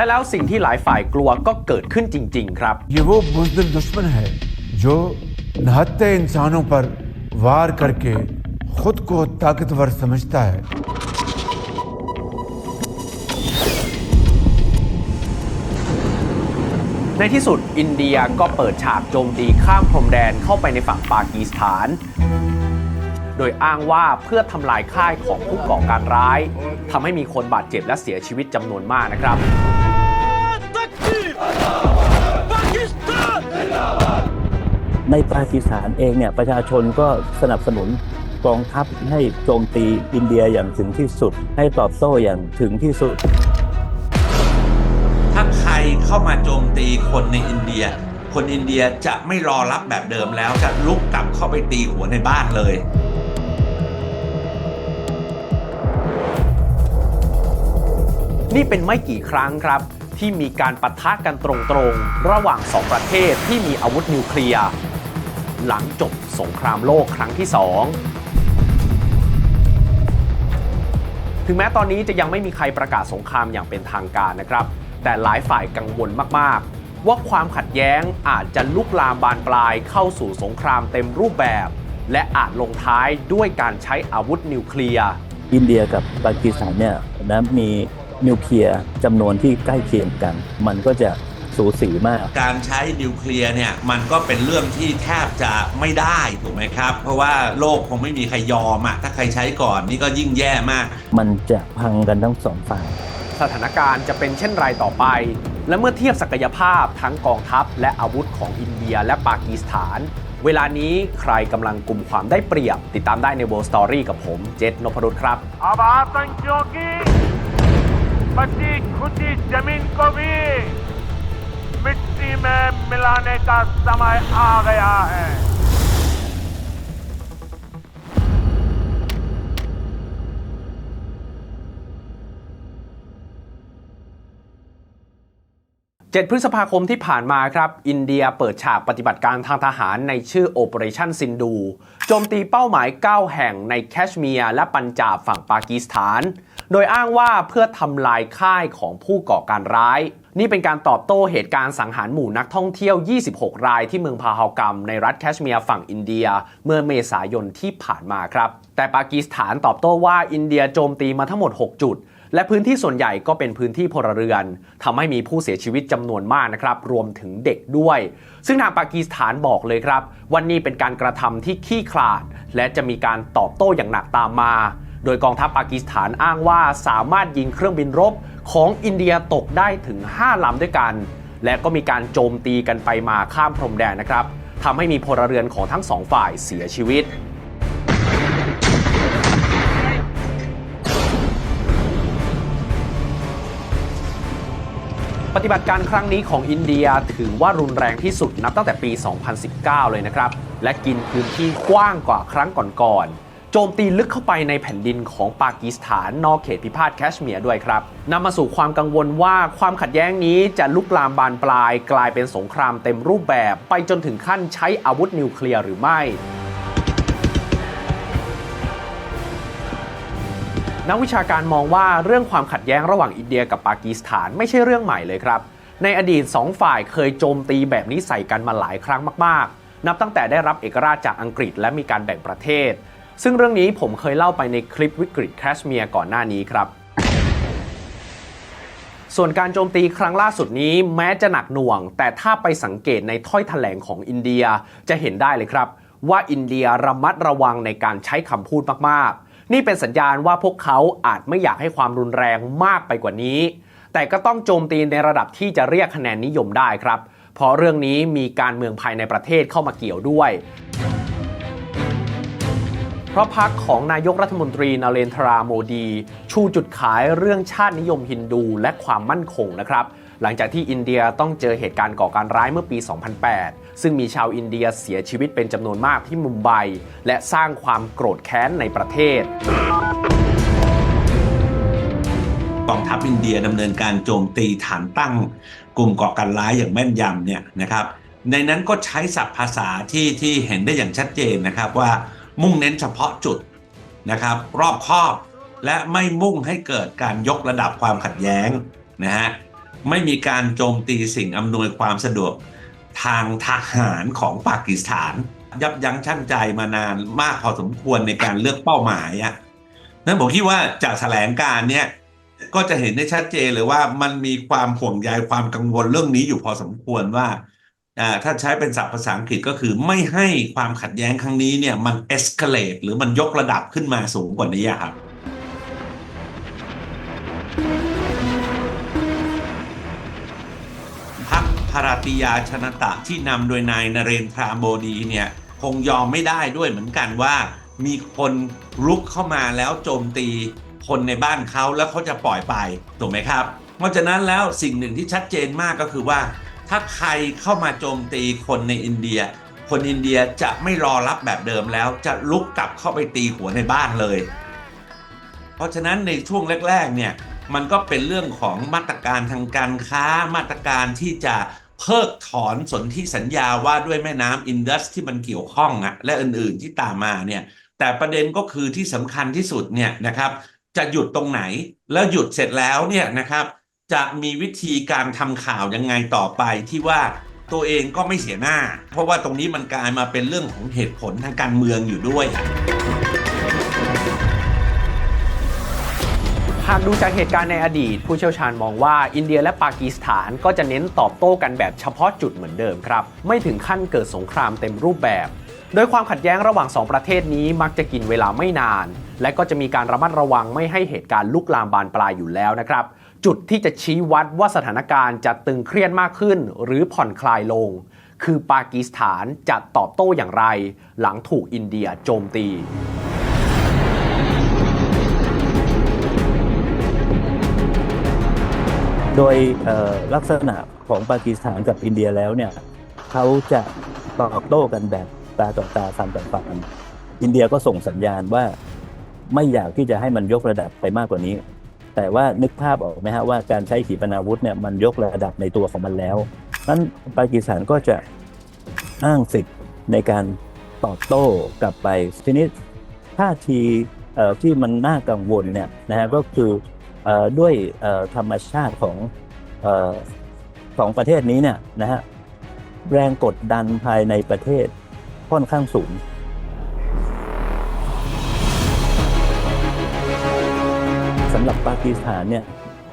และแล้วสิ่งที่หลายฝ่ายกลัวก็เกิดขึ้นจริง ๆ ครับ ये वो बुजदिल दुश्मन है जो नहत्ते इंसानों पर वार करके खुद को ताकतवर समझता है ในที่สุดอินเดียก็เปิดฉากโจมตีข้ามพรมแดนเข้าไปในฝั่งปากีสถาน โดยอ้างว่าเพื่อทำลายค่ายของผู้ก่อการร้ายทำให้มีคนบาดเจ็บและเสียชีวิตจำนวนมากนะครับ ในปากีสถานเองเนี่ยประชาชนก็สนับสนุนกองทัพให้โจมตีอินเดียอย่างถึงที่สุด ให้ตอบโต้อย่างถึงที่สุด ถ้าใครเข้ามาโจมตีคนในอินเดีย คนอินเดียจะไม่รอรับแบบเดิมแล้วจะลุกกลับเข้าไปตีหัวในบ้านเลยนี่เป็นไม่กี่ครั้งครับ ที่มีการปะทะกันตรงๆ ระหว่างสองประเทศที่มีอาวุธนิวเคลียร์ หลังจบสงครามโลกครั้งที่สองถึงแม้ตอนนี้จะยังไม่มีใครประกาศสงครามอย่างเป็นทางการนะครับ แต่หลายฝ่ายกังวลมากๆ ว่าความขัดแย้งอาจจะลุกลามบานปลายเข้าสู่สงครามเต็มรูปแบบ และอาจลงท้ายด้วยการใช้อาวุธนิวเคลียร์อินเดียกับปากีสถานเนี่ยนะมีนิวเคลียร์จำนวนที่ใกล้เคียงกัน มันก็จะ สูสีมาก การใช้นิวเคลียร์เนี่ยมันก็เป็นเรื่องที่แทบจะไม่ได้ถูกไหมครับ เพราะว่าโลกคงไม่มีใครยอมอะถ้าใครใช้ก่อนนี่ก็ยิ่งแย่มาก มันจะพังกันทั้งสองฝ่าย สถานการณ์จะเป็นเช่นไรต่อไป และเมื่อเทียบศักยภาพทั้งกองทัพและอาวุธของอินเดียและปากีสถาน เวลานี้ใครกำลังกลุ่มความได้เปรียบ ติดตามได้ใน World Story กับผม เจษนพรุษครับ अब आतंकियों की बची खुदी जमीन को भी मिट्टी में मिलाने का समय आ गया है 7 พฤษภาคมที่ผ่านมาครับ อินเดียเปิดฉากปฏิบัติการทางทหารในชื่อ Operation Sindu โจมตีเป้าหมาย 9 แห่งในแคชเมียร์และปัญจาบฝั่งปากีสถาน โดยอ้างว่าเพื่อทำลายค่ายของผู้ก่อการร้าย นี่เป็นการตอบโต้เหตุการณ์สังหารหมู่นักท่องเที่ยว 26 รายที่เมืองพาฮากรัมในรัฐแคชเมียร์ฝั่งอินเดีย เมื่อเมษายนที่ผ่านมาครับ แต่ปากีสถานตอบโต้ว่าอินเดียโจมตีมาทั้งหมด 6 จุด และพื้นที่ส่วนใหญ่ก็เป็นพื้นที่พลเรือนทำให้มีผู้เสียชีวิตจำนวนมากนะครับ รวมถึงเด็กด้วย ซึ่งทางปากีสถานบอกเลยครับว่านี่เป็นการกระทำที่ขี้ขลาด และจะมีการตอบโต้อย่างหนักตามมา โดยกองทัพปากีสถานอ้างว่าสามารถยิงเครื่องบินรบของอินเดียตกได้ถึง 5 ลำด้วยกัน และก็มีการโจมตีกันไปมาข้ามพรมแดนนะครับทำให้มีพลเรือนของทั้งสองฝ่ายเสียชีวิตปฏิบัติการครั้งนี้ของอินเดียถือว่ารุนแรงที่สุดนับตั้งแต่ปี 2019 เลยนะครับ และกินพื้นที่กว้างกว่าครั้งก่อนๆ โจมตีลึกเข้าไปในแผ่นดินของปากีสถานนอกเขตพิพาทแคชเมียร์ด้วยครับนำมาสู่ความกังวลว่าความขัดแย้งนี้จะลุกลามบานปลาย กลายเป็นสงครามเต็มรูปแบบ ไปจนถึงขั้นใช้อาวุธนิวเคลียร์หรือไม่นักวิชาการมองว่าเรื่องความขัดแย้งระหว่างอินเดียกับปากีสถานไม่ใช่เรื่องใหม่เลยครับ ในอดีต 2 ฝ่ายเคยโจมตีแบบนี้ใส่กันมาหลายครั้งมาก ๆ นับตั้งแต่ได้รับเอกราชจากอังกฤษและมีการแบ่งประเทศ ซึ่งเรื่องนี้ผมเคยเล่าไปในคลิปวิกฤตแคชเมียร์ก่อนหน้านี้ครับ ส่วนการโจมตีครั้งล่าสุดนี้แม้จะหนักหน่วง แต่ถ้าไปสังเกตในถ้อยแถลงของอินเดียจะเห็นได้เลยครับ ว่าอินเดียระมัดระวังในการใช้คำพูดมากๆ นี่เป็นสัญญาณว่าพวกเขาอาจไม่อยากให้ความรุนแรงมากไปกว่านี้ แต่ก็ต้องโจมตีในระดับที่จะเรียกคะแนนนิยมได้ครับ เพราะเรื่องนี้มีการเมืองภายในประเทศเข้ามาเกี่ยวด้วย เพราะพรรคของนายกรัฐมนตรีนาเรนทราโมดี ชูจุดขายเรื่องชาตินิยมฮินดูและความมั่นคงนะครับ หลังจากที่อินเดียต้องเจอเหตุการณ์ก่อการร้ายเมื่อปี 2008 ซึ่งมีชาวอินเดียเสียชีวิตเป็นจำนวนมากที่มุมไบ และสร้างความโกรธแค้นในประเทศกองทัพอินเดียดำเนินการโจมตีฐานตั้งกลุ่มก่อการร้ายอย่างแม่นยำเนี่ยนะครับ ในนั้นก็ใช้ศัพท์ภาษาที่ที่เห็นได้อย่างชัดเจนนะครับว่า มุ่งเน้นเฉพาะจุดนะครับ รอบคอบและไม่มุ่งให้เกิดการยกระดับความขัดแย้งนะฮะไม่มีการโจมตีสิ่งอำนวยความสะดวกทางทหารของปากีสถาน ยับยั้งชั่งใจมานานมากพอสมควรในการเลือกเป้าหมายอะนั้นผมคิดว่าจากแถลงการเนี่ยก็จะเห็นได้ชัดเจนเลยว่ามันมีความห่วงใยความกังวลเรื่องนี้อยู่พอสมควรว่า ถ้าใช้เป็นศัพท์ภาษาอังกฤษก็คือไม่ให้ความขัดแย้งครั้งนี้เนี่ยมัน escalate หรือมันยกระดับขึ้นมาสูงกว่านี้อะครับพรรคภารติยาชนตะที่นำโดยนายนเรนทราโมดีเนี่ยคงยอมไม่ได้ด้วยเหมือนกันว่า มีคนรุกเข้ามาแล้วโจมตีคนในบ้านเขาแล้วเขาจะปล่อยไปถูกไหมครับ เพราะฉะนั้นแล้วสิ่งหนึ่งที่ชัดเจนมากก็คือว่า ถ้าใครเข้ามาโจมตีคนในอินเดีย คนอินเดียจะไม่รอรับแบบเดิมแล้ว จะลุกกลับเข้าไปตีหัวในบ้านเลย เพราะฉะนั้นในช่วงแรกๆเนี่ยมันก็เป็นเรื่องของมาตรการทางการค้ามาตรการที่จะเพิกถอนสนธิสัญญาว่าด้วยแม่น้ำอินดัสที่มันเกี่ยวข้องอะและอื่นๆที่ตามมาเนี่ยแต่ประเด็นก็คือที่สำคัญที่สุดเนี่ยนะครับ จะหยุดตรงไหนแล้วหยุดเสร็จแล้วเนี่ยนะครับ จะมีวิธีการทำข่าวยังไงต่อไปที่ว่าตัวเองก็ไม่เสียหน้า เพราะว่าตรงนี้มันกลายมาเป็นเรื่องของเหตุผลทางการเมืองอยู่ด้วย หากดูจากเหตุการณ์ในอดีต ผู้เชี่ยวชาญมองว่าอินเดียและปากีสถานก็จะเน้นตอบโต้กันแบบเฉพาะจุดเหมือนเดิมครับ ไม่ถึงขั้นเกิดสงครามเต็มรูปแบบ โดยความขัดแย้งระหว่าง 2 ประเทศนี้มักจะกินเวลาไม่นาน และก็จะมีการระมัดระวังไม่ให้เหตุการณ์ลุกลามบานปลายอยู่แล้วนะครับ จุดที่จะชี้วัดว่าสถานการณ์จะตึงเครียดมากขึ้น หรือผ่อนคลายลง คือปากีสถานจะตอบโต้อย่างไร หลังถูกอินเดียโจมตีโดยลักษณะของปากีสถานกับอินเดียแล้วเนี่ยเขาจะตอบโต้กันแบบตาต่อตาฟันต่อฟันอินเดียก็ส่งสัญญาณว่าไม่อยากที่จะให้มันยกระดับไปมากกว่านี้ แต่ว่านึกภาพออกไหมฮะว่าการใช้ขีปนาวุธเนี่ยมันยกระดับในตัวของมันแล้วนั้นปากีสถานก็จะอ้างสิทธิ์ในการตอบโต้กลับไปทีนี้ท่าทีเอ่อที่มันน่ากังวลเนี่ยนะฮะก็คือเออด้วยธรรมชาติของเอ่อของประเทศนี้เนี่ยนะฮะแรงกดดันภายในประเทศค่อนข้างสูง สำหรับปากีสถานเนี่ย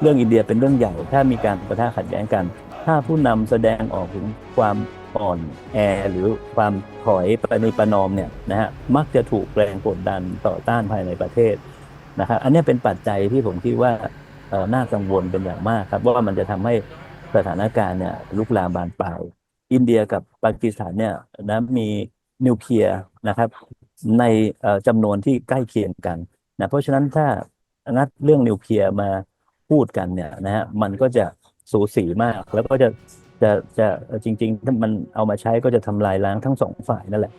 เรื่องอินเดียเป็นเรื่องใหญ่ถ้ามีการประทะขัดแย้งกัน ถ้าผู้นำแสดงออกถึงความอ่อนแอหรือความถอยประนีประนอมเนี่ยนะฮะมักจะถูกแรงกดดันต่อต้านภายในประเทศนะครับอันนี้เป็นปัจจัยที่ผมคิดว่าน่ากังวลเป็นอย่างมากครับว่ามันจะทำให้สถานการณ์เนี่ยลุกลามบานปลายอินเดียกับปากีสถานเนี่ยนะมีนิวเคลียร์นะครับในจำนวนที่ใกล้เคียงกันนะเพราะฉะนั้นถ้า งัดเรื่องนิวเคลียร์มาพูดกันเนี่ยนะฮะมันก็จะสูสีมาก แล้วก็จะจะจะจริงๆถ้ามันเอามาใช้ก็จะทำลายล้างทั้งสองฝ่ายนั่นแหละ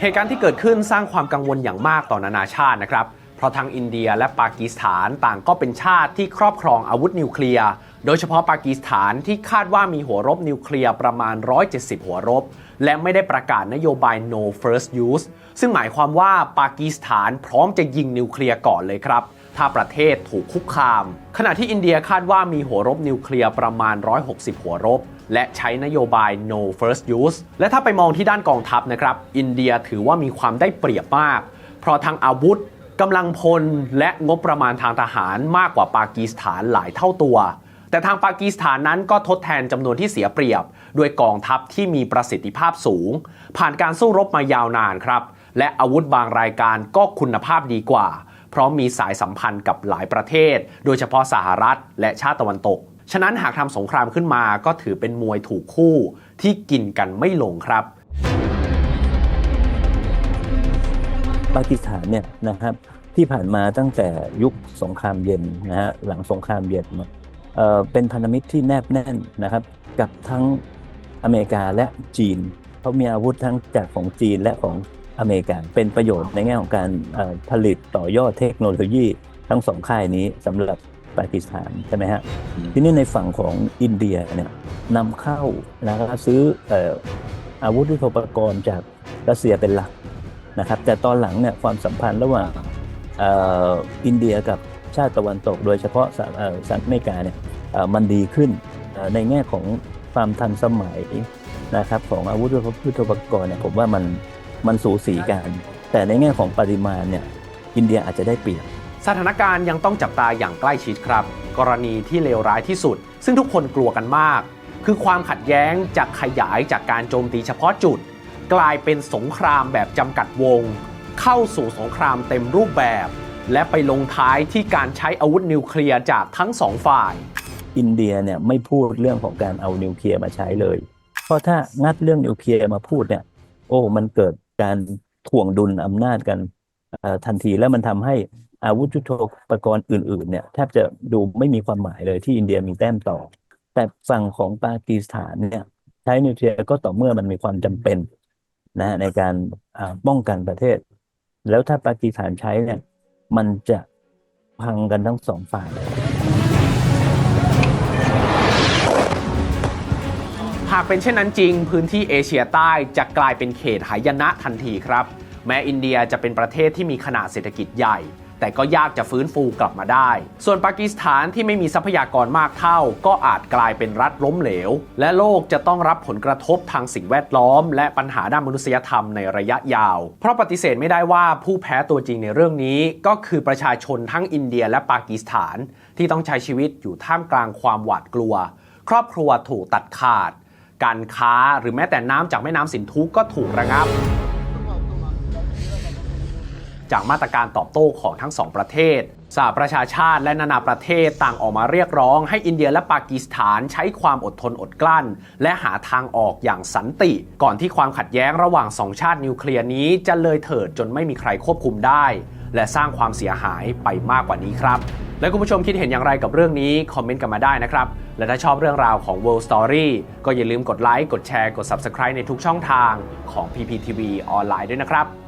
เหตุการณ์ที่เกิดขึ้นสร้างความกังวลอย่างมากต่อนานาชาตินะครับ เพราะทั้งอินเดียและปากีสถานต่างก็เป็นชาติที่ครอบครองอาวุธนิวเคลียร์ โดยเฉพาะปากีสถานที่คาดว่ามีหัวรบนิวเคลียร์ประมาณ 170 หัวรบ และไม่ได้ประกาศนโยบาย no first use ซึ่งหมายความว่าปากีสถานพร้อมจะยิงนิวเคลียร์ก่อนเลยครับ ถ้าประเทศถูกคุกคาม ขณะที่อินเดียคาดว่ามีหัวรบนิวเคลียร์ประมาณ 160 หัวรบ และใช้นโยบาย no first use และถ้าไปมองที่ด้านกองทัพนะครับ อินเดียถือว่ามีความได้เปรียบมาก เพราะทางอาวุธกำลังพลและงบประมาณทางทหารมากกว่าปากีสถานหลายเท่าตัว แต่ทางปากีสถานนั้นก็ทดแทนจำนวนที่เสียเปรียบ ด้วยกองทัพที่มีประสิทธิภาพสูง ผ่านการสู้รบมายาวนานครับ และอาวุธบางรายการก็คุณภาพดีกว่า เพราะมีสายสัมพันธ์กับหลายประเทศ โดยเฉพาะสหรัฐ และชาติตะวันตก ฉะนั้นหากทำสงครามขึ้นมาก็ถือเป็นมวยถูกคู่ที่กินกันไม่ลงครับปากีสถานเนี่ยนะครับที่ผ่านมาตั้งแต่ยุคสงครามเย็นนะฮะหลังสงครามเย็น เป็นพันธมิตรที่แนบแน่นนะครับ กับทั้งอเมริกาและจีนเขามีอาวุธทั้งจากของจีนและของอเมริกาเป็นประโยชน์ในแง่ของการผลิตต่อยอดเทคโนโลยีทั้งสองค่ายนี้สำหรับปากีสถานใช่ไหมฮะทีนี้ในฝั่งของอินเดียเนี่ยนำเข้านะครับซื้อเอ่ออาวุธยุทโธปกรณ์จากรัสเซียเป็นหลักนะครับแต่ตอนหลังเนี่ยความสัมพันธ์ระหว่างอออินเดียกับ ชาติตะวันตก โดยเฉพาะสหเหรัฐอเมริกาเนี่ยมันดีขึ้นในแง่ของความทันสมัยนะครับของอาวุธยุทโธปกรณ์เนี่ยผมว่ามันมันสูสีกัน แต่ในแง่ของปริมาณเนี่ยอินเดียอาจจะได้เปรียบสถานการณ์ยังต้องจับตาอย่างใกล้ชิดครับ กรณีที่เลวร้ายที่สุด ซึ่งทุกคนกลัวกันมาก คือความขัดแย้งจะขยายจากการโจมตีเฉพาะจุด กลายเป็นสงครามแบบจำกัดวง เข้าสู่สงครามเต็มรูปแบบ และไปลงท้ายที่การใช้อาวุธนิวเคลียร์จากทั้งสองฝ่าย อินเดียเนี่ยไม่พูดเรื่องของการเอานิวเคลียร์มาใช้เลย เพราะถ้างัดเรื่องนิวเคลียร์มาพูดเนี่ย โอ้มันเกิดการถ่วงดุลอำนาจกันทันทีแล้วมันทำให้อาวุธยุทโธปกรณ์อื่นๆเนี่ยแทบจะดูไม่มีความหมายเลยที่อินเดียมีแต้มต่อ แต่ฝั่งของปากีสถานเนี่ยใช้นิวเคลียร์ก็ต่อเมื่อมันมีความจำเป็นนะในการป้องกันประเทศ แล้วถ้าปากีสถานใช้เนี่ย มันจะพังกันทั้งสองฝ่าย หากเป็นเช่นนั้นจริง พื้นที่เอเชียใต้จะกลายเป็นเขตหายนะทันทีครับ แม้อินเดียจะเป็นประเทศที่มีขนาดเศรษฐกิจใหญ่ แต่ก็ยากจะฟื้นฟูกลับมาได้ ส่วนปากีสถานที่ไม่มีทรัพยากรมากเท่า ก็อาจกลายเป็นรัฐล้มเหลว และโลกจะต้องรับผลกระทบทางสิ่งแวดล้อม และปัญหาด้านมนุษยธรรมในระยะยาว เพราะปฏิเสธไม่ได้ว่าผู้แพ้ตัวจริงในเรื่องนี้ ก็คือประชาชนทั้งอินเดียและปากีสถาน ที่ต้องใช้ชีวิตอยู่ท่ามกลางความหวาดกลัว ครอบครัวถูกตัดขาด การค้าหรือแม้แต่น้ำจากแม่น้ำสินธุก็ถูกระงับ จากมาตรการตอบโต้ของทั้งสองประเทศสหประชาชาติและนานาประเทศต่างออกมาเรียกร้อง ให้อินเดียและปากีสถานใช้ความอดทนอดกลั้น และหาทางออกอย่างสันติ ก่อนที่ความขัดแย้งระหว่างสองชาตินิวเคลียร์นี้จะเลยเถิดจนไม่มีใครควบคุมได้ และสร้างความเสียหายไปมากกว่านี้ครับ และคุณผู้ชมคิดเห็นอย่างไรกับเรื่องนี้ คอมเมนต์กันมาได้นะครับ และถ้าชอบเรื่องราวของ World Story ก็อย่าลืมกดไลค์กดแชร์กด Subscribe ในทุกช่องทางของ PPTV ออนไลน์ด้วยนะครับ